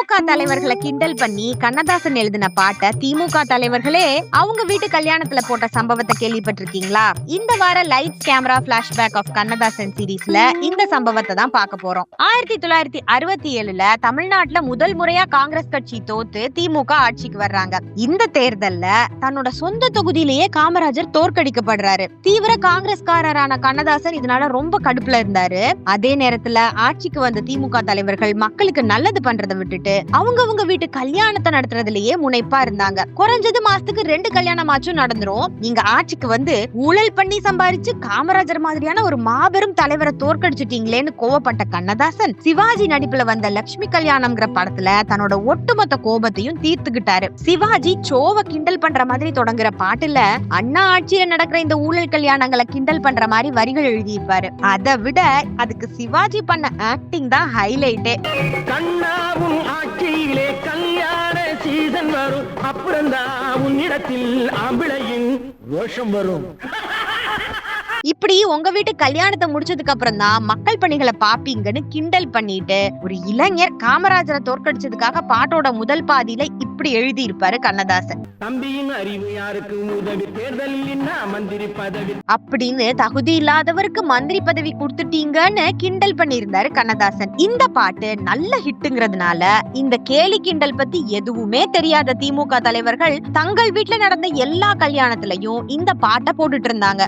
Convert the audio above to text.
திமுக தலைவர்களை கிண்டல் பண்ணி கண்ணதாசன் எழுதின பாட்டை திமுக தலைவர்களே அவங்க வீட்டு கல்யாணத்துல போட்ட சம்பவத்தை கேள்விப்பட்டிருக்கீங்களா? இந்த வார light camera flashback of Kannadasan சீரீஸ்ல இந்த சம்பவத்தை தான் பார்க்க போறோம். ஆயிரத்தி தொள்ளாயிரத்தி அறுபத்தி ஏழுல தமிழ்நாட்டுல முதல் முறையா காங்கிரஸ் கட்சி தோத்து திமுக ஆட்சிக்கு வர்றாங்க. இந்த தேர்தல்ல தன்னோட சொந்த தொகுதியிலேயே காமராஜர் தோற்கடிக்கப்படுறாரு. தீவிர காங்கிரஸ்காரரான கண்ணதாசன் இதனால ரொம்ப கடுப்புல இருந்தாரு. அதே நேரத்துல ஆட்சிக்கு வந்த திமுக தலைவர்கள் மக்களுக்கு நல்லது பண்றதை விட்டுட்டு அவங்கவங்க வீட்டு கல்யாணத்தை நடத்துறதுலயே முனைப்பா இருந்தாங்க. குறைஞ்சது மாசத்துக்கு ரெண்டு கல்யாணமாச்சும் நடந்துரும். நீங்க ஆட்சிக்கு வந்து ஊழல் பண்ணி சம்பாரிச்சு காமராஜர் மாதிரியான ஒரு மாபெரும் தலைவரை தோற்கடிச்சிட்டீங்களேன்னு கோவப்பட்ட கண்ணதாசன் சிவாஜி நடிப்புல வந்த லட்சுமி கல்யாணம்ங்கிற படத்துல தன்னோட ஒட்டுமொத்த கோபத்தையும் தீர்த்துக்கிட்டாரு. சிவாஜி சோவ கிண்டல் பண்ற மாதிரி தொடங்குற பாட்டுல அண்ணா ஆட்சியில நடக்கிற இந்த ஊழல் கல்யாணங்களை கிண்டல் பண்ற மாதிரி வரிகள் எழுதியிருப்பாரு. அதை விட அதுக்கு சிவாஜி பண்ண ஆக்டிங் தான் ஹைலைட்டே கண்ணாவும் கல்யாண சீசன் வரும். அப்புறம்தான் உன்னிடத்தில் ஆம்பிளையின் ரோஷம் வரும். இப்படி உங்க வீட்டு கல்யாணத்தை முடிச்சதுக்கு அப்புறம் தான் மக்கள் பணிகளை பாப்பீங்கன்னு கிண்டல் பண்ணிட்டு ஒரு இளைஞர் காமராஜரை தோற்கடிச்சதுக்காக பாட்டோட முதல் பாதியில இப்படி எழுதி இருப்பாரு கண்ணதாசன். தம்பியின் அறிவு யாருக்கு உதவி? தேர்தலில் மந்திரி பதவி? அப்படின்னு தகுதி இல்லாதவருக்கு மந்திரி பதவி கொடுத்துட்டீங்கன்னு கிண்டல் பண்ணியிருந்தாரு கண்ணதாசன். இந்த பாட்டு நல்ல ஹிட்டுங்கிறதுனால இந்த கேலி கிண்டல் பத்தி எதுவுமே தெரியாத திமுக தலைவர்கள் தங்கள் வீட்டுல நடந்த எல்லா கல்யாணத்திலையும் இந்த பாட்டை போட்டுட்டு இருந்தாங்க.